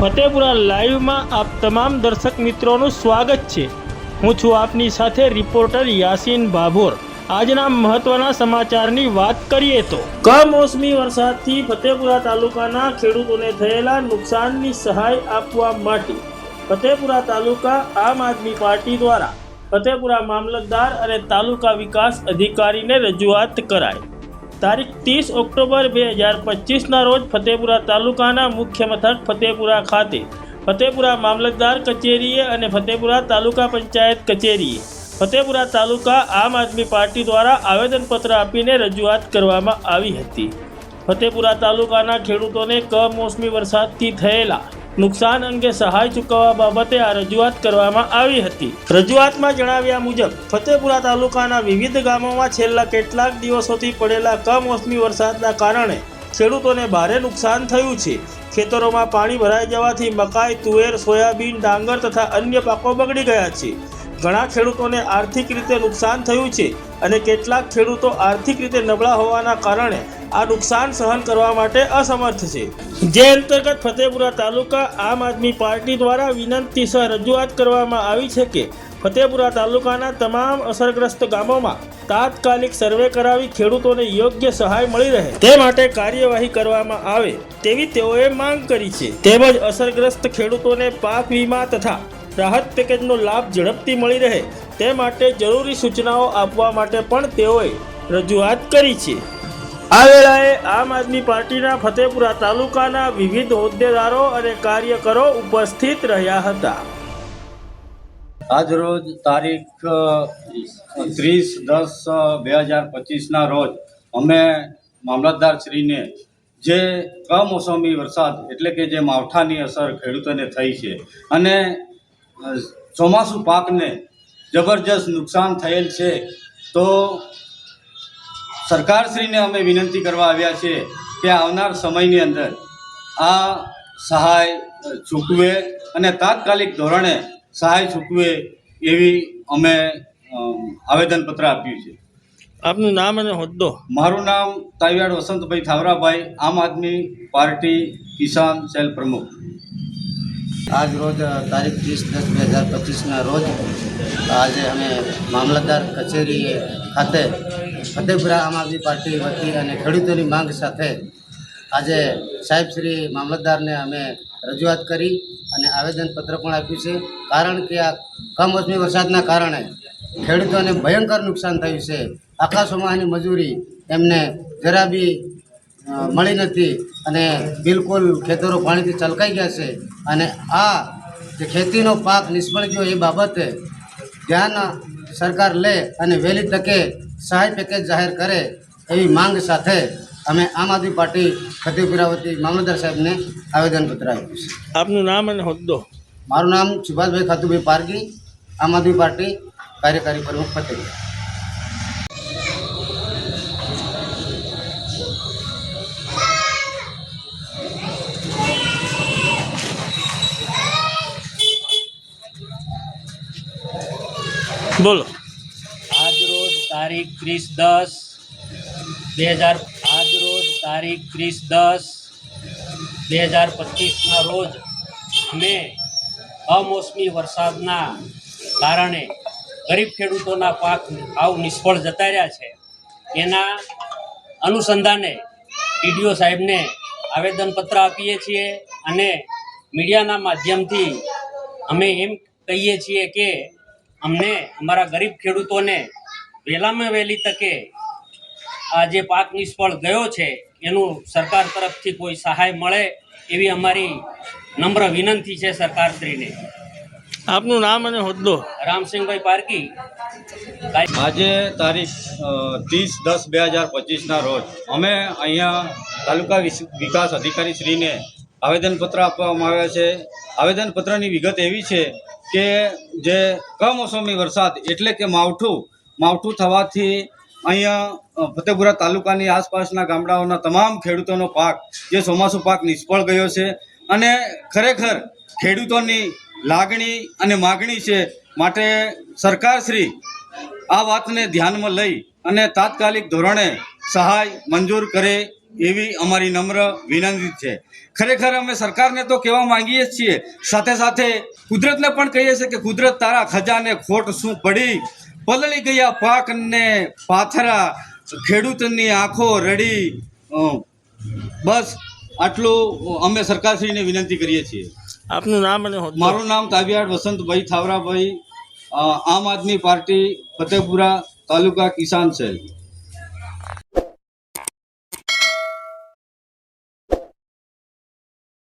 ફતેપુરા લાઈવમાં આપ તમામ દર્શક મિત્રોનું સ્વાગત છે. હું છું આપની સાથે રિપોર્ટર યાસીન ભાભોર આજના મહત્વના સમાચારની વાત કરીએ તો. કમોસમી વરસાદથી ફતેપુરા તાલુકાના ખેડૂતોને થયેલા નુકસાનની સહાય આપવા માટે ફતેપુરા તાલુકા આમ આદમી પાર્ટી દ્વારા ફતેપુરા મામલતદાર અને તાલુકા વિકાસ અધિકારીને રજૂઆત કરાઈ. તારીખ ત્રીસ ઓક્ટોબર બે હજાર પચીસના રોજ ફતેપુરા તાલુકાના મુખ્ય મથક ફતેપુરા ખાતે. ફતેપુરા મામલતદાર કચેરીએ અને ફતેપુરા તાલુકા પંચાયત કચેરીએ ફતેપુરા તાલુકા આમ આદમી પાર્ટી દ્વારા આવેદનપત્ર આપીને રજૂઆત કરવામાં આવી હતી. ફતેપુરા તાલુકાના ખેડૂતોને કમોસમી વરસાદથી થયેલા નુકસાન અંગે સહાય ચૂકવવા બાબતે આ રજૂઆત કરવામાં આવી હતી. રજૂઆતમાં જણાવ્યા મુજબ, ફતેપુરા તાલુકાના વિવિધ ગામોમાં છેલ્લા કેટલાક દિવસોથી પડેલા કમોસમી વરસાદના કારણે ખેડૂતોને ભારે નુકસાન થયું છે. ખેતરોમાં પાણી ભરાઈ જવાથી મકાઈ, તુવેર, સોયાબીન, ડાંગર તથા અન્ય પાકો બગડી ગયા છે. ઘણા ખેડૂતોને આર્થિક રીતે નુકસાન થયું છે અને કેટલાક ખેડૂતો આર્થિક રીતે નબળા હોવાના કારણે આ નુકસાન સહન કરવા માટે અસમર્થ છે. જે અંતર્ગત ફતેપુરા તાલુકા આમ આદમી પાર્ટી દ્વારા વિનંતી સહ રજૂઆત કરવામાં આવી છે કે ફતેપુરા તાલુકાના તમામ અસરગ્રસ્ત ગામોમાં તાત્કાલિક સર્વે કરાવી ખેડૂતોને યોગ્ય સહાય મળી રહે. તે માટે કાર્યવાહી કરવામાં આવે તેવી તેઓએ માંગ કરી છે. તેમજ અસરગ્રસ્ત ખેડૂતોને પાક વીમા તથા રાહત પેકેજનો લાભ ઝડપથી મળી રહે તે માટે જરૂરી સૂચનાઓ આપવા માટે પણ તેઓએ રજૂઆત કરી છે. આ વેળાએ આમ આદમી પાર્ટીના ફતેપુરા તાલુકાના વિવિધ હોદ્દેદારો અને કાર્યકરો ઉપસ્થિત રહ્યા હતા. આજરોજ તારીખ ત્રીસ દસ બે હજાર પચીસના રોજ અમે મામલતદારશ્રીને જે કમોસમી વરસાદ એટલે કે જે માવઠાની અસર ખેડૂતોને થઈ છે અને ચોમાસુ પાકને જબરજસ્ત નુકસાન થયેલ છે તો સરકારશ્રીને અમે વિનંતી કરવા આવ્યા છીએ કે આવનાર સમયની અંદર આ સહાય ચૂકવે અને તાત્કાલિક ધોરણે સહાય ચૂકવે એવી અમે આવેદનપત્ર આપ્યું છે. આપનું નામ અને હોદ્દો? મારું નામ તાવિયાડ વસંતભાઈ થાવરાભાઈ આમ આદમી પાર્ટી કિસાન સેલ પ્રમુખ. આજ રોજ તારીખ ત્રીસ દસ બે હજાર પચીસના રોજ આજે અમે મામલતદાર કચેરી ખાતે ફતેપુરા આમ આદમી પાર્ટી વતી અને ખેડૂતોની માંગ સાથે આજે સાહેબ શ્રી મામલતદારને અમે રજૂઆત કરી અને આવેદનપત્ર પણ આપ્યું છે. કારણ કે આ કમોસમી વરસાદના કારણે ખેડૂતોને ભયંકર નુકસાન થયું છે. આખા ચોમાસાની મજૂરી એમને જરા બી મળી નથી અને બિલકુલ ખેતરો પાણીથી છલકાઈ ગયા છે અને આ જે ખેતીનો પાક નિષ્ફળ ગયો એ બાબતે ધ્યાન સરકાર લે અને વહેલી તકે સહાય પેકેજ જાહેર કરે એવી માંગ સાથે અમે આમ આદમી પાર્ટી ખતીપુરા વતી મામલતદાર સાહેબને આવેદનપત્ર આપ્યું છે. આપનું નામ અને હોદ્દો? મારું નામ સુભાષભાઈ ખાતુભાઈ પારગી આમ આદમી પાર્ટી કાર્યકારી પ્રમુખ ફતેપુરા. બોલો. આજ રોજ તારીખ ત્રીસ દસ બે હજાર, આજ રોજ તારીખ ત્રીસ દસ બે હજાર પચીસના રોજ અમે અમોસમી વરસાદના કારણે ગરીબ ખેડૂતોના પાક આવ નિષ્ફળ જતા રહ્યા છે. એના અનુસંધાને ટીડીઓ સાહેબને આવેદનપત્ર આપીએ છીએ અને મીડિયાના માધ્યમથી અમે એમ કહીએ છીએ કે અમને અમારા ગરીબ ખેડૂતોને વહેલામાં વહેલી તકે આ જે પાક નિષ્ફળ ગયો છે એનું સરકાર તરફથી કોઈ સહાય મળે એવી અમારી નમ્ર વિનંતી છે સરકારશ્રીને. આપનું નામ અને હોદ્દો? રામસિંહભાઈ પારકી. આજે તારીખ ત્રીસ દસ બે હજાર પચીસના રોજ અમે અહીંયા તાલુકા વિકાસ અધિકારી શ્રીને આવેદનપત્ર આપવામાં આવ્યા છે. આવેદનપત્રની વિગત એવી છે કે જે કમોસમી વરસાદ એટલે કે માવઠું માવઠું થવાથી અહીંયા ફતેપુરા તાલુકાની આસપાસના ગામડાઓના તમામ ખેડૂતોનો પાક, જે ચોમાસુ પાક નિષ્ફળ ગયો છે અને ખરેખર ખેડૂતોની લાગણી અને માગણી છે માટે સરકારશ્રી આ વાતને ધ્યાનમાં લઈ અને તાત્કાલિક ધોરણે સહાય મંજૂર કરે એવી અમારી નમ્ર વિનંતી છે. ખરેખર અમે સરકારને તો કહેવા માંગીએ છીએ. સાથે સાથે કુદરતને પણ કહીએ છીએ કે કુદરત તારા ખજાને ખોટ શું પડી? પલળી ગયા પાકને પાથરા ખેડૂતની આંખો રડી. બસ આટલું અમે સરકારશ્રીને વિનંતી કરીએ છીએ. આપનું નામ અને મારું નામ તાબિયાડ Vasantbhai થાવરાભાઈ. Aam Aadmi party Fatepura taluka Kisan cell.